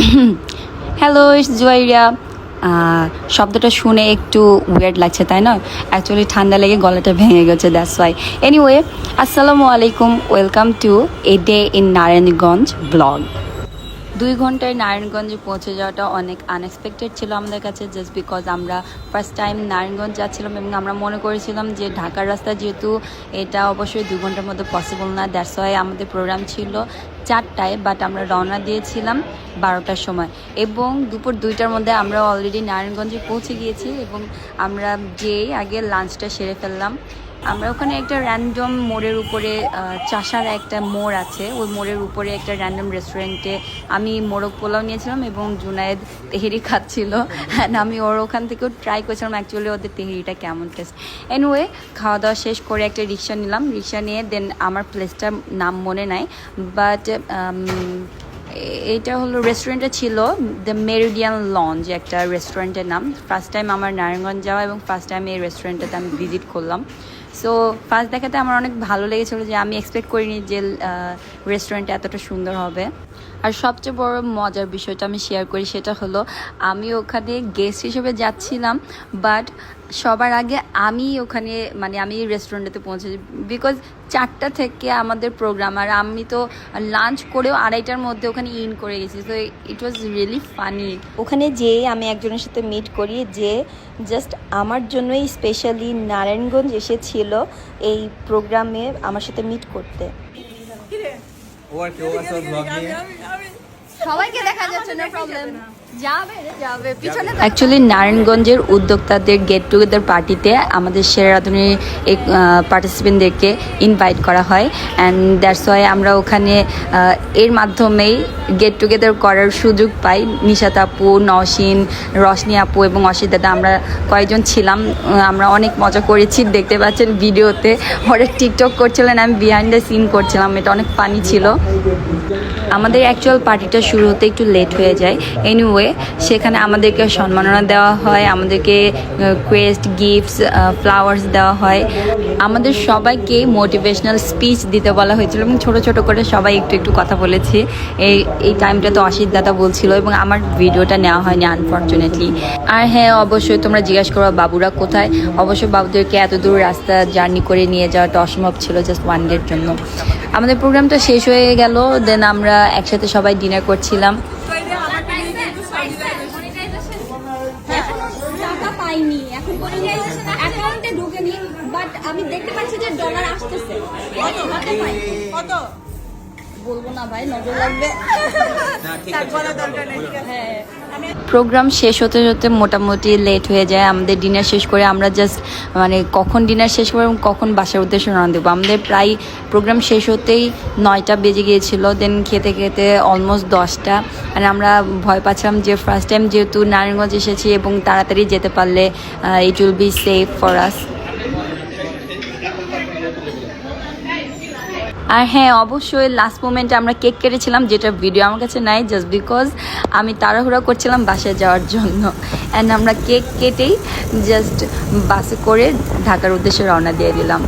Hello Juairia শব্দটা শুনে একটু ওয়ার্ড লাগছে, তাই না? অ্যাকচুয়ালি ঠান্ডা লেগে গলাটা ভেঙে গেছে দ্যাটস ওয়াই এনিওয়ে আসসালামু আলাইকুম welcome to a day in Narayanganj blog দুই ঘন্টায় নারায়ণগঞ্জে পৌঁছে যাওয়াটা অনেক আনএক্সপেক্টেড ছিল আমাদের কাছে জাস্ট বিকজ আমরা ফার্স্ট টাইম নারায়ণগঞ্জ যাচ্ছিলাম এবং আমরা মনে করেছিলাম যে ঢাকার রাস্তা যেহেতু এটা অবশ্যই দুই ঘণ্টার মধ্যে পসিবল না দ্যাটস ওয়াই আমাদের প্রোগ্রাম ছিল চারটায় বাট আমরা রওনা দিয়েছিলাম বারোটার সময়। এবং দুপুর দুইটার মধ্যে আমরা অলরেডি নারায়ণগঞ্জে পৌঁছে গিয়েছি এবং আমরা যেই আগে লাঞ্চটা সেরে ফেললাম। আমরা ওখানে একটা র্যান্ডম মোড়ের উপরে চাষার একটা মোড় আছে। ওই মোড়ের উপরে একটা র্যান্ডম রেস্টুরেন্টে আমি মোরগ পোলাও নিয়েছিলাম এবং জুনায়েদ তেহেরি খাচ্ছিল। আমি ওর ওখান থেকেও ট্রাই করেছিলাম অ্যাকচুয়ালি ওদের তেহেরিটা কেমন টেস্ট এনিওয়ে খাওয়া দাওয়া শেষ করে একটা রিক্সা নিলাম। রিক্সা নিয়ে দেন আমার প্লেসটার নাম মনে নাই। বাট এটা হলো রেস্টুরেন্টটা ছিল দ্য মেরিডিয়ান লঞ্চ একটা রেস্টুরেন্টের নাম। ফার্স্ট টাইম আমার নারায়ণগঞ্জ যাওয়া এবং ফার্স্ট টাইম এই রেস্টুরেন্টটাতে আমি ভিজিট করলাম। সো ফার্স্ট দেখাতে আমার অনেক ভালো লেগেছিলো যে আমি এক্সপেক্ট করিনি যে রেস্টুরেন্টটা এতটা সুন্দর হবে। আর সবচেয়ে বড় মজার বিষয়টা আমি শেয়ার করি সেটা হলো, আমি ওখানে গেস্ট হিসেবে যাচ্ছিলাম বাট সবার আগে আমি ওখানে মানে আমি রেস্টুরেন্টে পৌঁছেছি। বিকজ চারটা থেকে আমাদের প্রোগ্রাম আর আমি তো লাঞ্চ করেও আড়াইটার মধ্যে ওখানে ইন করে গেছি। তো ইট ওয়াজ রিয়েলি ফানি ওখানে যেয়ে আমি একজনের সাথে মিট করি যে জাস্ট আমার জন্যই স্পেশালি নারায়ণগঞ্জ এসেছিল এই প্রোগ্রামে আমার সাথে মিট করতে। সবাইকে দেখা যাচ্ছে না প্রবলেম অ্যাকচুয়ালি নারায়ণগঞ্জের উদ্যোক্তাদের গেট টুগেদার পার্টিতে আমাদের সেরা রাঁধুনি পার্টিসিপেন্টদেরকে ইনভাইট করা হয়। অ্যান্ড দ্যাটস ওয়াই আমরা ওখানে এর মাধ্যমেই গেট টুগেদার করার সুযোগ পাই। নিশাত আপু নওশিন রশনি আপু এবং অসিত দাদা আমরা কয়েকজন ছিলাম। আমরা অনেক মজা করেছি। দেখতে পাচ্ছেন ভিডিওতে। ওরা টিকটক করছিলেন আমি বিহাইন্ড দ্য সিন করছিলাম। এটা অনেক পানি ছিল। আমাদের অ্যাকচুয়াল পার্টিটা শুরু হতে একটু লেট হয়ে যায়। এনিওয়ে সেখানে আমাদেরকে সম্মাননা দেওয়া হয়, আমাদেরকে কোয়েস্ট গিফটস ফ্লাওয়ার্স দেওয়া হয়। আমাদের সবাইকে মোটিভেশনাল স্পিচ দিতে বলা হয়েছিল এবং ছোট ছোট করে সবাই একটু একটু কথা বলেছি। এই এই টাইমটা তো অসিত দাদা বলছিল এবং আমার ভিডিওটা নেওয়া হয়নি আনফর্চুনেটলি আর হ্যাঁ অবশ্যই তোমরা জিজ্ঞাসা করো বাবুরা কোথায়? অবশ্যই বাবুদেরকে এত দূর রাস্তা জার্নি করে নিয়ে যাওয়াটা অসম্ভব ছিল জাস্ট ওয়ান ডের জন্য। আমাদের প্রোগ্রামটা শেষ হয়ে গেল দেন আমরা একসাথে সবাই ডিনার করছিলাম। পাইনি এখন অ্যাকাউন্টে ঢুকেনি বাট আমি দেখতে পাচ্ছি যে ডলার আসতেছে কত কত কত বলব না ভাই নজর লাগবে। হ্যাঁ। প্রোগ্রাম শেষ হতে হতে মোটামুটি লেট হয়ে যায় আমাদের ডিনার শেষ করে আমরা জাস্ট মানে কখন ডিনার শেষ করব এবং কখন বাসার উদ্দেশ্যে রওনা দেবো। আমাদের প্রায় প্রোগ্রাম শেষ হতেই নয়টা বেজে গিয়েছিল দেন খেতে খেতে অলমোস্ট দশটা। আর আমরা ভয় পাচ্ছিলাম যে ফার্স্ট টাইম যেহেতু নারায়ণগঞ্জ এসেছি এবং তাড়াতাড়ি যেতে পারলে it will be safe for us আর হ্যাঁ অবশ্যই লাস্ট মোমেন্টে আমরা কেক কেটেছিলাম, যেটা ভিডিও আমার কাছে নাই জাস্ট বিকজ আমি তাড়াহুড়া করছিলাম বাসায় যাওয়ার জন্য। অ্যান্ড আমরা কেক কেটেই জাস্ট বাসে করে ঢাকার উদ্দেশ্যে রওনা দিয়ে দিলাম।